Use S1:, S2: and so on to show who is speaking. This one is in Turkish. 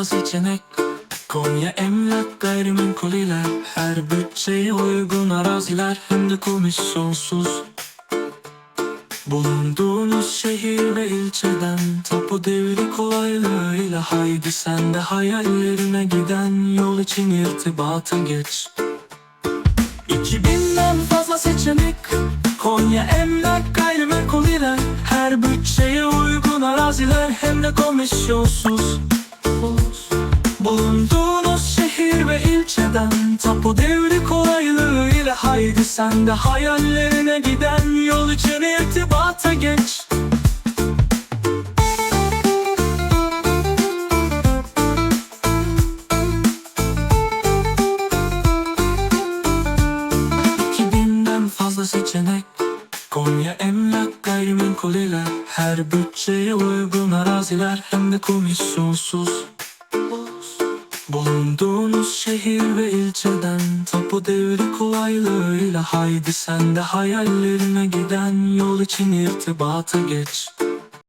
S1: fazla seçenek. Konya emlak gayrimenkul ile Her bütçeye uygun araziler. Hem de komisyonsuz. Bulunduğunuz şehir ve ilçeden Tapu devri kolaylığıyla. Haydi sen de hayallerine giden Yol için irtibata geç. 2000'den fazla seçenek. Konya emlak gayrimenkul ile Her bütçeye uygun araziler. Hem de komisyonsuz ilçeden Tapu devri kolaylığıyla. Haydi sen de hayallerine giden Yol için irtibata geç. İki binden fazla seçenek. Konya emlak gayrimenkul ile Her bütçeye uygun araziler Hem de komisyonsuz Bulunduğunuz şehir ve ilçeden Tapu devri kolaylığıyla Haydi sen de hayallerine giden Yol için irtibata geç